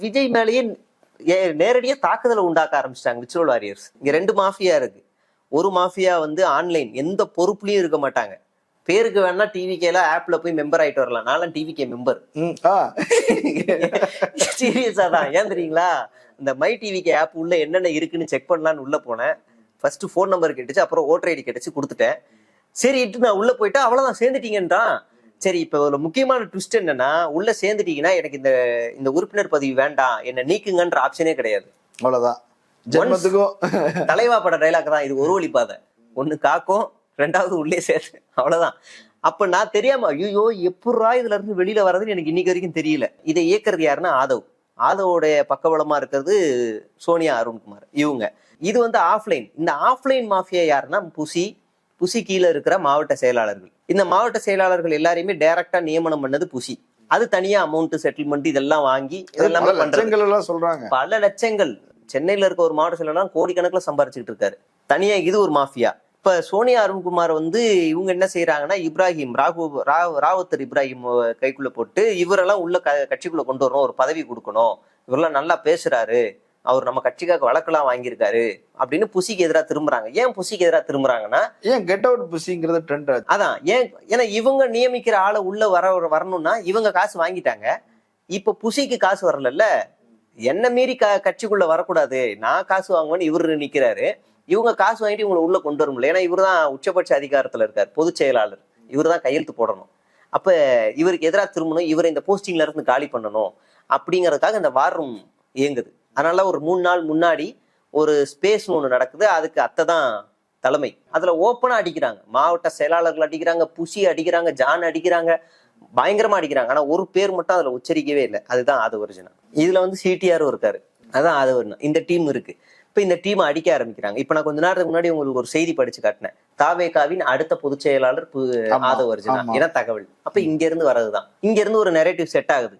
விஜய் மேலேயே ஏ- நேரடியா தாக்குதலை உண்டாக்க ஆரம்பிச்சிட்டாங்க விச்சுவல் வாரியர்ஸ் இங்க ரெண்டு மாஃபியா இருக்கு. ஒரு மாஃபியா வந்து ஆன்லைன் எந்த பொறுப்புலயும் இருக்க மாட்டாங்க. பேருக்கு வேணா டிவிகேல ஆப்ல போய் மெம்பர் ஆயிட்டு வரலாம். நான்லாம் டிவிகே மெம்பர். சீரியஸா தான். ஏன் தெரியுங்களா? இந்த மை டிவிக்கு ஆப் உள்ள என்னென்ன இருக்குன்னு செக் பண்ணலான்னு உள்ள போனேன். ஃபர்ஸ்ட் ஃபோன் நம்பர் கேட்டுச்சு அப்புறம் ஓட்டர் ஐடி கேட்டுச்சு கொடுத்துட்டேன். சரி இட்டு நான் உள்ள போயிட்டா அவ்வளவுதான் சேர்ந்துட்டீங்கன்றான். சரி இப்ப ஒரு முக்கியமான ட்விஸ்ட் என்னன்னா உள்ள சேர்ந்துட்டீங்கன்னா எனக்கு இந்த இந்த உறுப்பினர் பதவி வேண்டாம். என்ன நீக்குங்கன்ற ஆப்ஷனே கிடையாது. அவ்வளவுதான். ஜென்மத்துக்கும் தலைவா பட டைலாக் தான் இது ஒரு வழி பாதை. ஒண்ணு காக்கும் ரெண்டாவது உள்ளே சேர்த்து அவ்வளவுதான். அப்ப நான் தெரியாம ஐயோ எப்படா இதுல இருந்து வெளியில வர்றதுன்னு எனக்கு இன்னைக்கு வரைக்கும் தெரியல. இதை இயக்குறது யாருன்னா ஆதவ். ஆதவோடைய பக்கபலமா இருக்கிறது சோனியா அருண்குமார் இவங்க. இது வந்து ஆஃப்லைன் இந்த ஆஃப்லைன் மாஃபியா யாருன்னா புசி. புசி கீழே இருக்கிற மாவட்ட செயலாளர்கள். இந்த மாவட்ட செயலாளர்கள் எல்லாரையுமே டைரக்டா நியமனம் பண்ணது புசி அது தனியா அமௌண்ட் செட்டில்மெண்ட் இதெல்லாம் வாங்கி இதெல்லாம் லட்சங்கள் எல்லாம் சொல்றாங்க. பல லட்சங்கள். சென்னையில இருக்க ஒரு மாவட்ட செயலாளர் கோடிக்கணக்கில் சம்பாரிச்சுட்டு இருக்காரு. தனியா இது ஒரு மாஃபியா. இப்ப சோனியா அருண்குமார் வந்து இவங்க என்ன செய்யறாங்கன்னா இப்ராஹிம் ராகு ராவ் ராவத்தர் இப்ராஹிம் கைக்குள்ள போட்டு இவரெல்லாம் உள்ள க கட்சிக்குள்ள கொண்டு வரணும் ஒரு பதவி கொடுக்கணும். இவரெல்லாம் நல்லா பேசுறாரு. அவர் நம்ம கட்சிக்காக வழக்கெல்லாம் வாங்கியிருக்காரு அப்படின்னு புசிக்கு எதிராக திரும்புறாங்க. ஏன் புசிக்கு எதிராக திரும்புறாங்கன்னா ஏன் கெட் அவுட் புஷிங்கிறது ட்ரெண்ட் அதான் ஏன் ஏன்னா இவங்க நியமிக்கிற ஆளை உள்ள வர வரணும்னா இவங்க காசு வாங்கிட்டாங்க. இப்ப புசிக்கு காசு வரலல்ல? என்ன மீறி க கட்சிக்குள்ள வரக்கூடாது? நான் காசு வாங்குவேன்னு இவரு நிக்கிறாரு. இவங்க காசு வாங்கிட்டு இவங்களை உள்ள கொண்டு வர முடியல. ஏன்னா இவர் தான் உச்சபட்ச அதிகாரத்துல இருக்கார் பொதுச் செயலாளர். இவர் தான் கையெழுத்து போடணும். அப்ப இவருக்கு எதிராக திரும்பணும் இவரை இந்த போஸ்டிங்ல இருந்து காலி பண்ணணும் அப்படிங்கறதுக்காக இந்த வார் ரூம் இயங்குது. அதனால ஒரு மூணு நாள் முன்னாடி ஒரு ஸ்பேஸ் ஒன்று நடக்குது. அதுக்கு அத்தை தான் தலைமை. அதுல ஓப்பனா அடிக்கிறாங்க. மாவட்ட செயலாளர்கள் அடிக்கிறாங்க புசி அடிக்கிறாங்க ஜான் அடிக்கிறாங்க பயங்கரமா அடிக்கிறாங்க. ஆனா ஒரு பேர் மட்டும் அதுல உச்சரிக்கவே இல்லை. அதுதான் அது ஒரிஜினல் இதுல வந்து சிடிஆரும் இருக்காரு. அதான் அது ஒண்ணு இந்த டீம் இருக்கு. இப்ப இந்த டீம் அடிக்க ஆரம்பிக்கிறாங்க. இப்ப நான் கொஞ்ச நேரத்துக்கு முன்னாடி உங்களுக்கு ஒரு செய்தி படிச்சு காட்டினேன். தாவேகாவின் அடுத்த பொதுச் செயலாளர் ஆதவ அர்ஜுனா ஆமா. என தகவல் அப்ப இங்க இருந்து வர்றதுதான். இங்க இருந்து ஒரு நெரேட்டிவ் செட் ஆகுது.